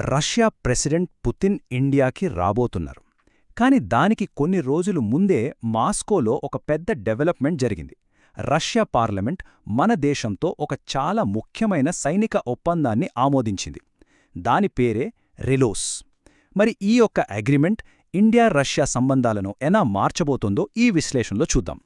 Russia president Putin ఇండియాకి రాబోతున్నారు. కాని దానికి కొన్ని రోజులు ముందే మాస్కోలో ఒక పెద్ద డెవలప్మెంట్ జరిగింది. రష్యా పార్లమెంట్ మన దేశంతో ఒక చాలా ముఖ్యమైన సైనిక ఒప్పందాన్ని ఆమోదించింది. దాని పేరే రెలోస్. మరి ఈ యొక్క అగ్రిమెంట్ ఇండియా రష్యా సంబంధాలను ఎలా మార్చబోతుందో ఈ విశ్లేషణలో చూద్దాం.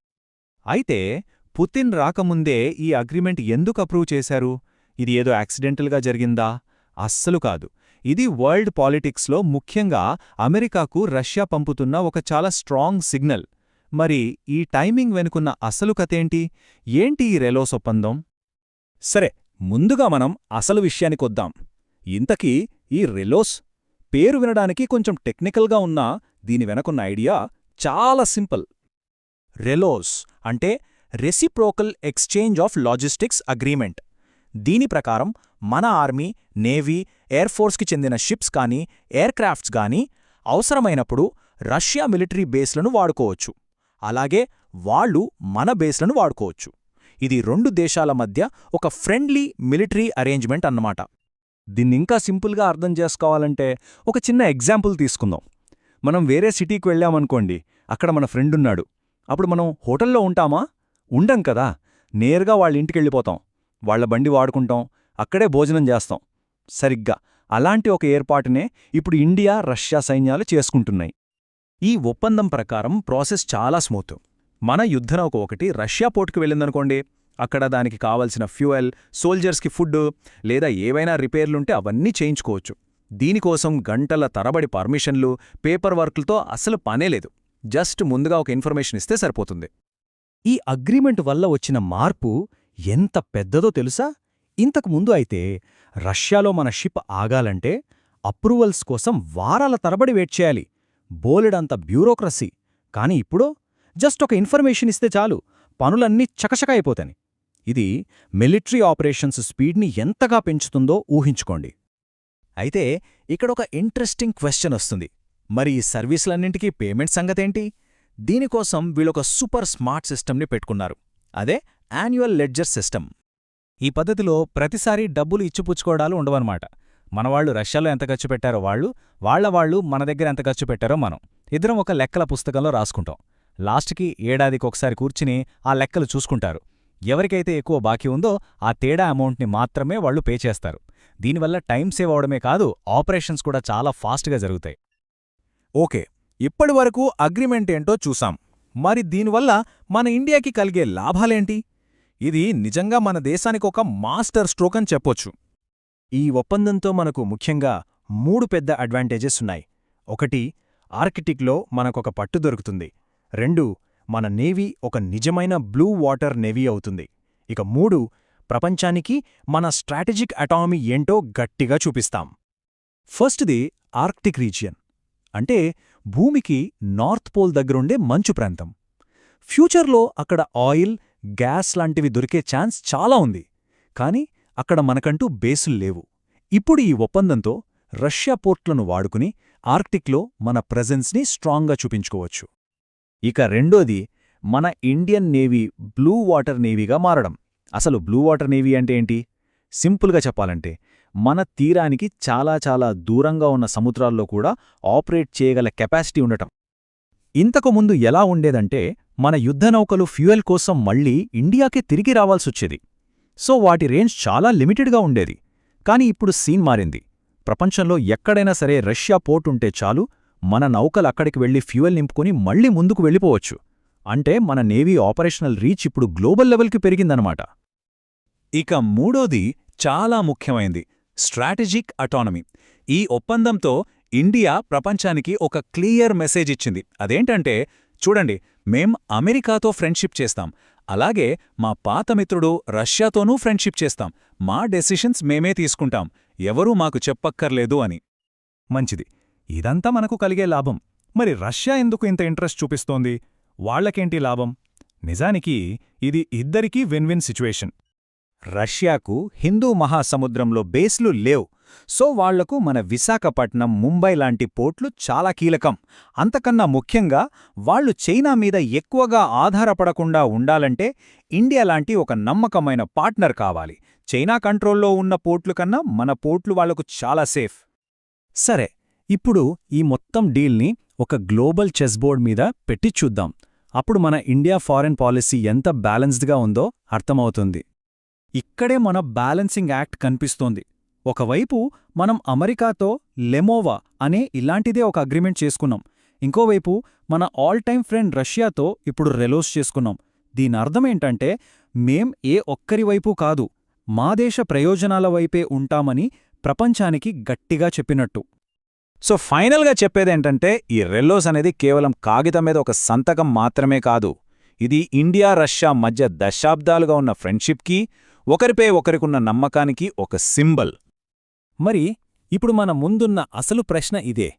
అయితే పుతిన్ రాకముందే ఈ అగ్రిమెంట్ ఎందుకు అప్రూవ్ చేశారు? ఇది ఏదో యాక్సిడెంటల్గా జరిగిందా? అస్సలు కాదు. ఇది వరల్డ్ పాలిటిక్స్లో ముఖ్యంగా అమెరికాకు రష్యా పంపుతున్న ఒక చాలా స్ట్రాంగ్ సిగ్నల్. మరి ఈ టైమింగ్ వెనుకున్న అసలు కథేంటి? ఏంటి ఈ రెలోస్ ఒప్పందం? సరే ముందుగా మనం అసలు విషయానికొద్దాం ఇంతకీ ఈ రెలోస్ పేరు వినడానికి కొంచెం టెక్నికల్గా ఉన్నా దీని వెనకున్న ఐడియా చాలా సింపుల్. రెలోస్ అంటే reciprocal exchange of logistics agreement. దీని ప్రకారం మన ఆర్మీ నేవీ ఎయిర్ ఫోర్స్కి చెందిన షిప్స్ కానీ ఎయిర్క్రాఫ్ట్స్ కానీ అవసరమైనప్పుడు రష్యా మిలిటరీ బేస్లను వాడుకోవచ్చు. అలాగే వాళ్ళు మన బేస్లను వాడుకోవచ్చు. ఇది రెండు దేశాల మధ్య ఒక ఫ్రెండ్లీ మిలిటరీ అరేంజ్మెంట్ అన్నమాట. దీన్నింకా సింపుల్గా అర్థం చేసుకోవాలంటే ఒక చిన్న ఎగ్జాంపుల్ తీసుకుందాం. మనం వేరే సిటీకి వెళ్ళామనుకోండి అక్కడ మన ఫ్రెండున్నాడు. అప్పుడు మనం హోటల్లో ఉంటామా? ఉండం కదా. నేరుగా వాళ్ళ ఇంటికెళ్ళిపోతాం. వాళ్ళ బండి వాడుకుంటాం. అక్కడే భోజనం చేస్తాం సరిగ్గా. అలాంటి ఒక ఏర్పాటునే ఇప్పుడు ఇండియా రష్యా సైన్యాలు చేసుకుంటున్నాయి. ఈ ఒప్పందం ప్రకారం ప్రాసెస్ చాలా స్మూత్. మన యుద్ధనౌక ఒకటి రష్యా పోర్టుకు వెళ్ళిందనుకోండి అక్కడ దానికి కావలసిన ఫ్యూయల్ సోల్జర్స్కి ఫుడ్ లేదా ఏవైనా రిపేర్లుంటే అవన్నీ చేయించుకోవచ్చు. దీనికోసం గంటల తరబడి పర్మిషన్లు పేపర్ వర్క్లతో అసలు పనేలేదు జస్ట్ ముందుగా ఒక ఇన్ఫర్మేషన్ ఇస్తే సరిపోతుంది. ఈ అగ్రిమెంట్ వల్ల వచ్చిన మార్పు ఎంత పెద్దదో తెలుసా? ఇంతకు ముందు అయితే రష్యాలో మన షిప్ ఆగాలంటే అప్రూవల్స్ కోసం వారాల తరబడి వెయిట్ చేయాలి. బోలెడంత బ్యూరోక్రసీ. కాని ఇప్పుడు జస్ట్ ఒక ఇన్ఫర్మేషన్ ఇస్తే చాలు. పనులన్నీ చకచక అయిపోతాయి. ఇది మిలిటరీ ఆపరేషన్స్ స్పీడ్ని ఎంతగా పెంచుతుందో ఊహించుకోండి. అయితే ఇక్కడొక ఇంట్రెస్టింగ్ క్వశ్చన్ వస్తుంది. మరి ఈ సర్వీసులన్నింటికీ పేమెంట్ సంగతేంటి? దీనికోసం వీళ్ళొక సూపర్ స్మార్ట్ సిస్టమ్ని పెట్టుకున్నారు. అదే యాన్యువల్ లెడ్జర్ సిస్టమ్. ఈ పద్ధతిలో ప్రతిసారీ డబ్బులు ఇచ్చిపుచ్చుకోవడాలు ఉండవన్నమాట. మనవాళ్ళు రష్యాలో ఎంత ఖర్చు పెట్టారో వాళ్ళు వాళ్ళవాళ్ళు మన దగ్గర ఎంత ఖర్చు పెట్టారో మనం. ఇద్దరం ఒక లెక్కల పుస్తకంలో రాసుకుంటాం. లాస్ట్కి ఏడాదికొకసారి కూర్చుని ఆ లెక్కలు చూసుకుంటారు. ఎవరికైతే ఎక్కువ బాకీ ఉందో ఆ తేడా అమౌంట్ని మాత్రమే వాళ్ళు పే చేస్తారు. దీనివల్ల టైం సేవ్ అవడమే కాదు ఆపరేషన్స్ కూడా చాలా ఫాస్ట్గా జరుగుతాయి. ఓకే ఇప్పటివరకు అగ్రిమెంట్ ఏంటో చూసాం. మరి దీనివల్ల మన ఇండియాకి కలిగే లాభాలేంటి? ఇది నిజంగా మన దేశానికి ఒక మాస్టర్ స్ట్రోక్ అని చెప్పొచ్చు. ఈ ఒప్పందంతో మనకు ముఖ్యంగా మూడు పెద్ద అడ్వాంటేజెస్ ఉన్నాయి. ఒకటి ఆర్కిటిక్లో మనకొక పట్టు దొరుకుతుంది. రెండు మన నేవీ ఒక నిజమైన బ్లూ వాటర్ నేవీ అవుతుంది. ఇక మూడు ప్రపంచానికి మన స్ట్రాటజిక్ అటామీ ఏంటో గట్టిగా చూపిస్తాం. ఫస్ట్ది ఆర్క్టిక్ రీజియన్. అంటే భూమికి నార్త్ పోల్ దగ్గరుండే మంచు ప్రాంతం. ఫ్యూచర్లో అక్కడ ఆయిల్ గ్యాస్ లాంటివి దొరికే ఛాన్స్ చాలా ఉంది. కాని అక్కడ మనకంటూ బేసులు లేవు. ఇప్పుడు ఈ ఒప్పందంతో రష్యా పోర్ట్లను వాడుకుని ఆర్క్టిక్లో మన ప్రెజెన్స్ని స్ట్రాంగ్గా చూపించుకోవచ్చు. ఇక రెండోది మన ఇండియన్ నేవీ బ్లూ వాటర్ నేవీగా మారడం. అసలు బ్లూ వాటర్ నేవీ అంటే ఏంటి? సింపుల్గా చెప్పాలంటే మన తీరానికి చాలా చాలా దూరంగా ఉన్న సముద్రాల్లో కూడా ఆపరేట్ చేయగల కెపాసిటీ ఉండటం. ఇంతకు ముందు ఎలా ఉండేదంటే మన యుద్ధనౌకలు ఫ్యూయల్ కోసం మళ్ళీ ఇండియాకే తిరిగి రావాల్సొచ్చేది సో వాటి రేంజ్ చాలా లిమిటెడ్గా ఉండేది. కాని ఇప్పుడు సీన్ మారింది. ప్రపంచంలో ఎక్కడైనా సరే రష్యా పోర్ట్ ఉంటే చాలు మన నౌకలు అక్కడికి వెళ్ళి ఫ్యూయల్ నింపుకొని మళ్ళీ ముందుకు వెళ్ళిపోవచ్చు. అంటే మన నేవీ ఆపరేషనల్ రీచ్ ఇప్పుడు గ్లోబల్ లెవెల్కి పెరిగిందనమాట ఇక మూడోది చాలా ముఖ్యమైంది. Strategic autonomy. ఈ ఒప్పందంతో ఇండియా ప్రపంచానికి ఒక క్లియర్ మెసేజ్ ఇచ్చింది. అదేంటంటే చూడండి మేం అమెరికాతో ఫ్రెండ్షిప్ చేస్తాం. అలాగే మా పాతమిత్రుడు రష్యాతోనూ ఫ్రెండ్షిప్ చేస్తాం. మా డెసిషన్స్ మేమే తీసుకుంటాం. ఎవరూ మాకు చెప్పక్కర్లేదు అని. మంచిది. ఇదంతా మనకు కలిగే లాభం. మరి రష్యా ఎందుకు ఇంత ఇంట్రెస్ట్ చూపిస్తోంది? వాళ్ళకేంటి లాభం? నిజానికి ఇది ఇద్దరికీ విన్ విన్ సిచ్యువేషన్. రష్యాకు హిందూ మహాసముద్రంలో బేస్లు లేవు. సో వాళ్ళకు మన విశాఖపట్నం ముంబై లాంటి పోర్ట్లు చాలా కీలకం. అంతకన్నా ముఖ్యంగా వాళ్ళు చైనా మీద ఎక్కువగా ఆధారపడకుండా ఉండాలంటే ఇండియా లాంటి ఒక నమ్మకమైన పార్ట్నర్ కావాలి. చైనా కంట్రోల్లో ఉన్న పోర్ట్లు కన్నా మన పోర్ట్లు వాళ్ళకు చాలా సేఫ్. సరే ఇప్పుడు ఈ మొత్తం డీల్ని ఒక గ్లోబల్ చెస్ బోర్డ్ మీద పెట్టి చూద్దాం. అప్పుడు మన ఇండియా ఫారెన్ పాలసీ ఎంత బ్యాలెన్స్డ్గా ఉందో అర్థమవుతుంది. ఇక్కడే మన బ్యాలెన్సింగ్ యాక్ట్ కనిపిస్తోంది. ఒకవైపు మనం అమెరికాతో లెమోవా అనే ఇలాంటిదే ఒక అగ్రిమెంట్ చేసుకున్నాం. ఇంకోవైపు మన ఆల్ టైమ్ ఫ్రెండ్ రష్యాతో ఇప్పుడు రెలోస్ చేసుకున్నాం. దీని అర్థమేంటంటే మేం ఏ ఒక్కరి వైపు కాదు మా దేశ ప్రయోజనాల వైపే ఉంటామని ప్రపంచానికి గట్టిగా చెప్పినట్టు. సో ఫైనల్గా చెప్పేదేంటంటే ఈ రెల్లోస్ అనేది కేవలం కాగితం మీద ఒక సంతకం మాత్రమే కాదు ఇది ఇండియా రష్యా మధ్య దశాబ్దాలుగా ఉన్న ఫ్రెండ్షిప్కి ఒకరిపై ఒకరికున్న నమ్మకానికి ఒక సింబల్. మరి ఇప్పుడు మన ముందున్న అసలు ప్రశ్న ఇదే.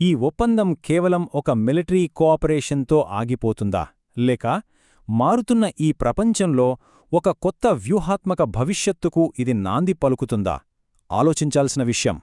ఈ ఒప్పందం కేవలం ఒక మిలిటరీ కోఆపరేషన్తో ఆగిపోతుందా? లేక మారుతున్న ఈ ప్రపంచంలో ఒక కొత్త వ్యూహాత్మక భవిష్యత్తుకు ఇది నాంది పలుకుతుందా? ఆలోచించాల్సిన విషయం.